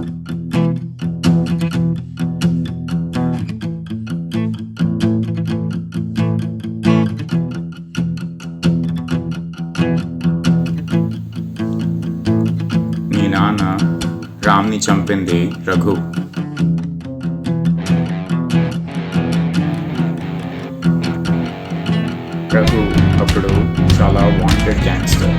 మీ నాన్న రామ్ని చంపింది రఘు. రఘు అప్పుడు చాలా వాంటెడ్ గ్యాంగ్స్టర్